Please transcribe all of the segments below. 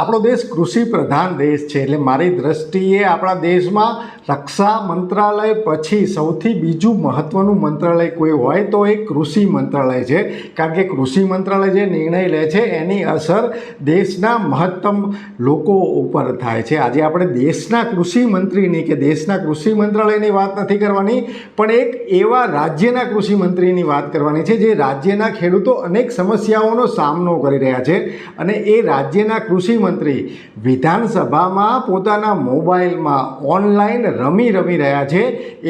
આપણો દેશ કૃષિ પ્રધાન દેશ છે, એટલે મારી દ્રષ્ટિએ આપણા દેશમાં રક્ષા મંત્રાલય પછી સૌથી બીજું મહત્ત્વનું મંત્રાલય કોઈ હોય તો એ કૃષિ મંત્રાલય છે. કારણ કે કૃષિ મંત્રાલય જે નિર્ણય લે છે, એની અસર દેશના મહત્તમ લોકો ઉપર થાય છે. આજે આપણે દેશના કૃષિ મંત્રીની કે દેશના કૃષિ મંત્રાલયની વાત નથી કરવાની, પણ એક એવા રાજ્યના કૃષિ મંત્રીની વાત કરવાની છે, જે રાજ્યના ખેડૂતો અનેક સમસ્યાઓનો સામનો કરી રહ્યા છે અને એ રાજ્યના કૃષિ મંત્રી વિધાનસભામાં પોતાના મોબાઈલમાં ઓનલાઈન રમી રમી રહ્યા છે.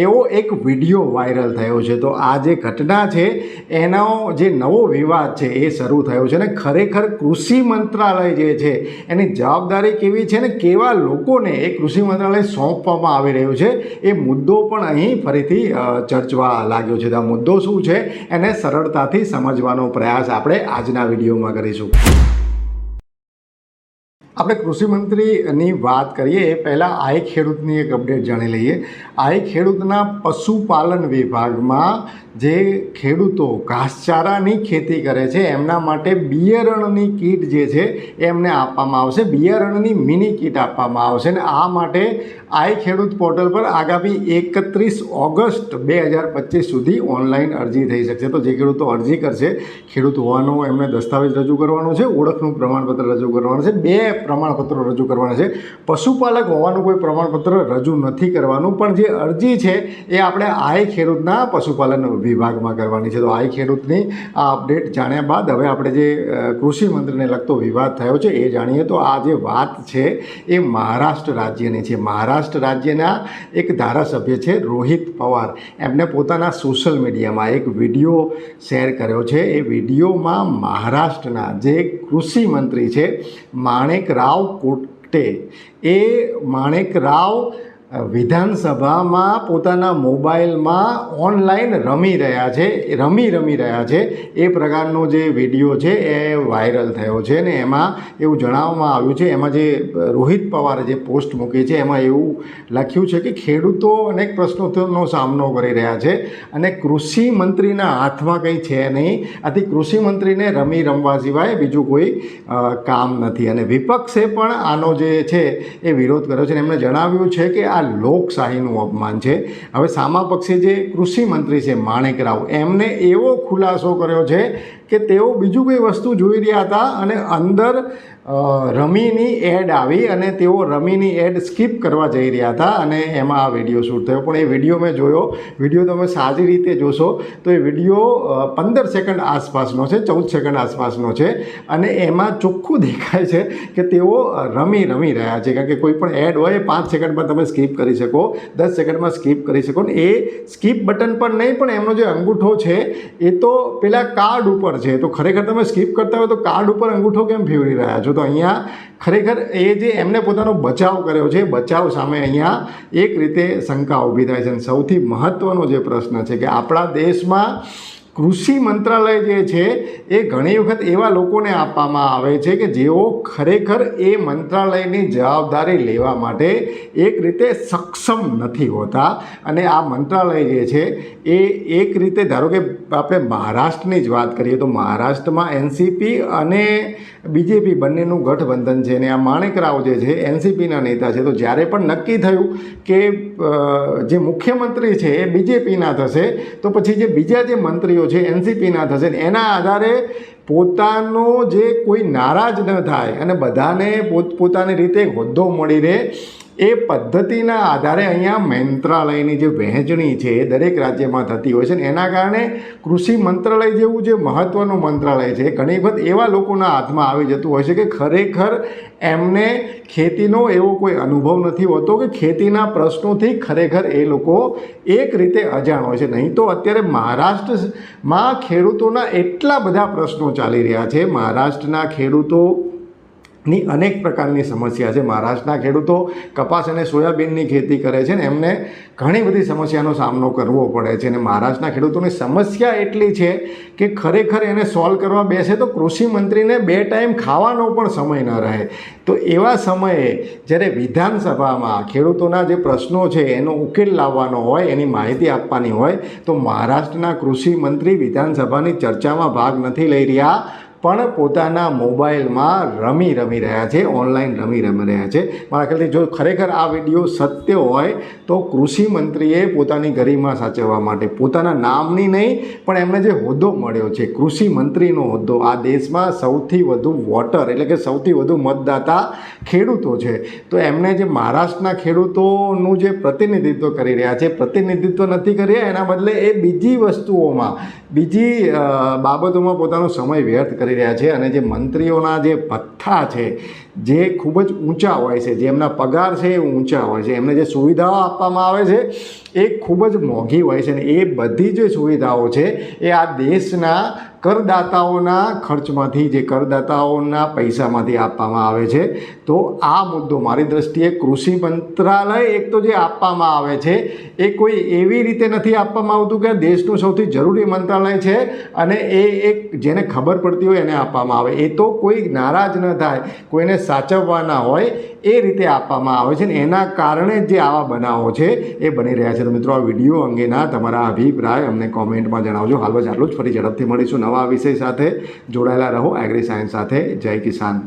એવો એક વીડિયો વાયરલ થયો છે. તો આ જે ઘટના છે, એનો જે નવો વિવાદ છે, એ શરૂ થયો છે. અને ખરેખર કૃષિ મંત્રાલય જે છે, એની જવાબદારી કેવી છે ને કેવા લોકોને એ કૃષિ મંત્રાલય સોંપવામાં આવી રહ્યું છે, એ મુદ્દો પણ અહીં ફરીથી ચર્ચવા લાગ્યો છે. તો આ મુદ્દો શું છે, એને સરળતાથી સમજવાનો પ્રયાસ આપણે આજના વિડીયોમાં કરીશું. આપણે કૃષિમંત્રીની વાત કરીએ, પહેલાં આઈ ખેડૂતની એક અપડેટ જાણી લઈએ. આઈ ખેડૂતના પશુપાલન વિભાગમાં જે ખેડૂતો ઘાસચારાની ખેતી કરે છે, એમના માટે બિયારણની કીટ જે છે એમને આપવામાં આવશે. બિયારણની મિની કીટ આપવામાં આવશે અને આ માટે આઈ ખેડૂત પોર્ટલ પર આગામી એકત્રીસ ઓગસ્ટ બે હજાર પચીસ સુધી ઓનલાઈન અરજી થઈ શકશે. તો જે ખેડૂતો અરજી કરશે, ખેડૂત હોવાનો એમને દસ્તાવેજ રજૂ કરવાનો છે, ઓળખનું પ્રમાણપત્ર રજૂ કરવાનું છે, બે પ્રમાણપત્રો રજૂ કરવાના છે. પશુપાલક હોવાનું કોઈ પ્રમાણપત્ર રજૂ નથી કરવાનું, પણ જે અરજી છે એ આપણે આઈ ખેડૂતના પશુપાલન વિભાગમાં કરવાની છે. તો આઈ ખેડૂતની આ અપડેટ જાણ્યા બાદ હવે આપણે જે કૃષિમંત્રીને કૃષિ મંત્રીને લગતો વિવાદ થયો છે, એ જાણીએ તો આ જે વાત છે એ મહારાષ્ટ્ર રાજ્યની છે. મહારાષ્ટ્ર રાજ્યના એક ધારાસભ્ય છે રોહિત પવાર. એમને પોતાના સોશિયલ મીડિયામાં એક વીડિયો શેર કર્યો છે. એ વિડીયોમાં મહારાષ્ટ્રના જે કૃષિ મંત્રી છે માણેકરાવ કોટે. એ માણેક રાવ અ, વિધાનસભામાં પોતાના મોબાઈલમાં ઓનલાઈન રમી રહ્યા છે, રમી રમી રહ્યા છે. એ પ્રકારનો જે વીડિયો છે એ વાયરલ થયો છે ને એમાં એવું જણાવવામાં આવ્યું છે. એમાં જે રોહિત પવારે જે પોસ્ટ મૂકી છે એમાં એવું લખ્યું છે કે ખેડૂતો અનેક પ્રશ્નોનો સામનો કરી રહ્યા છે અને કૃષિ મંત્રીના હાથમાં કંઈ છે નહીં. આથી કૃષિ મંત્રીને રમી રમવા સિવાય બીજું કોઈ કામ નથી. અને વિપક્ષે પણ આનો જે છે એ વિરોધ કર્યો છે. અને એમણે જણાવ્યું છે કે આ લોકશાહીનું અપમાન છે. હવે સામા પક્ષે જે કૃષિ મંત્રી છે માણેક રાવ, એમને એવો ખુલાસો કર્યો છે કે તેઓ બીજું કોઈ વસ્તુ જોઈ રહ્યા હતા અને અંદર રમીની એડ આવી અને તેઓ રમીની એડ સ્કીપ કરવા જઈ રહ્યા હતા અને એમાં આ વીડિયો શૂટ થયો. પણ એ વીડિયો મેં જોયો. વીડિયો તમે સારી રીતે જોશો તો એ વીડિયો પંદર સેકન્ડ આસપાસનો છે, ચૌદ સેકન્ડ આસપાસનો છે અને એમાં ચોખ્ખું દેખાય છે કે તેઓ રમી રમી રહ્યા છે. કારણ કે કોઈ પણ એડ હોય પાંચ સેકન્ડમાં તમે સ્કીપ કરી શકો. દસ સેકન્ડમાં સ્કીપ કરી શકો. ને એ સ્કીપ બટન પર નહીં, પણ એમનો જે અંગૂઠો છે, એ તો પેલા કાર્ડ ઉપર છે. તો ખરેખર તમે સ્કીપ કરતા હોય તો કાર્ડ ઉપર અંગૂઠો કેમ ફેરવી રહ્યા છો? તો અહીંયા ખરેખર એ જે એમને પોતાનો બચાવ કર્યો છે, બચાવ સામે અહીંયા એક રીતે શંકા ઊભી થાય છે. અને સૌથી મહત્ત્વનો જે પ્રશ્ન છે કે આપણા દેશમાં કૃષિ મંત્રાલય જે છે, એ ઘણી વખત એવા લોકોને આપવામાં આવે છે કે જેઓ ખરેખર એ મંત્રાલયની જવાબદારી લેવા માટે એક રીતે સક્ષમ નથી હોતા. અને આ મંત્રાલય જે છે, એ એક રીતે ધારો કે આપણે મહારાષ્ટ્રની જ વાત કરીએ તો મહારાષ્ટ્રમાં એનસીપી અને બીજેપી બંનેનું ગઠબંધન છે અને આ માણેકરાવ જે છે, એનસીપીના નેતા છે. તો જ્યારે પણ નક્કી થયું કે જે મુખ્યમંત્રી છે એ બીજેપીના થશે, તો પછી જે બીજા જે મંત્રીઓ છે એનસીપીના થશે એના આધારે પોતાનો જે કોઈ નારાજ ન થાય અને બધાને પોત, પોતાની રીતે હોદ્દો મળી રહે એ પદ્ધતિના આધારે અહીંયા મંત્રાલયની જે વહેંચણી છે એ દરેક રાજ્યમાં થતી હોય છે ને એના કારણે કૃષિ મંત્રાલય જેવું જે મહત્ત્વનું મંત્રાલય છે, ઘણી વખત એવા લોકોના હાથમાં આવી જતું હોય છે કે ખરેખર એમને ખેતીનો એવો કોઈ અનુભવ નથી હોતો કે ખેતીના પ્રશ્નોથી ખરેખર એ લોકો એક રીતે અજાણ હોય છે. નહીં તો અત્યારે મહારાષ્ટ્રમાં ખેડૂતોના એટલા બધા પ્રશ્નો ચાલી રહ્યા છે. મહારાષ્ટ્રના ખેડૂતો ની અનેક પ્રકારની સમસ્યા છે. મહારાષ્ટ્રના ખેડૂતો કપાસ અને સોયાબીનની ખેતી કરે છે ને એમને ઘણી બધી સમસ્યાનો સામનો કરવો પડે છે. અને મહારાષ્ટ્રના ખેડૂતોની સમસ્યા એટલી છે કે ખરેખર એને સોલ્વ કરવા બેસે તો કૃષિ મંત્રીને બે ટાઈમ ખાવાનો પણ સમય ન રહે. તો એવા સમયે જ્યારે વિધાનસભામાં ખેડૂતોના જે પ્રશ્નો છે, એનો ઉકેલ લાવવાનો હોય, એની માહિતી આપવાની હોય, તો મહારાષ્ટ્રના કૃષિ મંત્રી વિધાનસભાની ચર્ચામાં ભાગ નથી લઈ રહ્યા. પણ પોતાના મોબાઈલમાં રમી રમી રહ્યા છે, ઓનલાઈન રમી રમી રહ્યા છે. મારા ખ્યાલથી જો ખરેખર આ વીડિયો સત્ય હોય, તો કૃષિ મંત્રીએ પોતાની ગરિમા સાચવવા માટે પોતાના નામની નહીં, પણ એમને જે હોદ્દો મળ્યો છે, કૃષિ મંત્રીનો હોદ્દો, આ દેશમાં સૌથી વધુ વોટર, એટલે કે સૌથી વધુ મતદાતા ખેડૂતો છે. તો એમણે જે મહારાષ્ટ્રના ખેડૂતોનું જે પ્રતિનિધિત્વ કરી રહ્યા છે, પ્રતિનિધિત્વ નથી કરી રહ્યા એના બદલે એ બીજી વસ્તુઓમાં, બીજી બાબતોમાં પોતાનો સમય વ્યર્થ કરી રહ્યા છે અને જે મંત્રીઓના જે ભથ્થા છે, જે ખૂબ જ ઊંચા હોય છે, જે એમના પગાર છે એ ઊંચા હોય છે, એમને જે સુવિધાઓ આપવામાં આવે છે એ ખૂબ જ મોંઘી હોય છે અને એ બધી જે સુવિધાઓ છે એ આ દેશના કરદાતાઓના ખર્ચમાંથી જે કરદાતાઓના પૈસામાંથી આપવામાં આવે છે. તો આ મુદ્દો મારી દ્રષ્ટિએ કૃષિ મંત્રાલય એક તો જે આપવામાં આવે છે, એ કોઈ એવી રીતે નથી આપવામાં આવતું કે દેશનું સૌથી જરૂરી મંત્રાલય છે અને એ એક જેને ખબર પડતી હોય એને આપવામાં આવે. એ તો કોઈ નારાજ ન થાય, કોઈને સાચવવાના હોય એ રીતે આપવામાં આવે છે ને એના કારણે જ આવા બનાવો છે એ બની રહ્યા છે તો મિત્રો, આ વીડિયો અંગેના તમારા અભિપ્રાય અમને કોમેન્ટમાં જણાવજો. હાલ બસ આટલું જ. ફરી ઝડપથી મળીશું નવા વિષય સાથે. જોડાયેલા રહો એગ્રી સાયન્સ સાથે. જય કિસાન.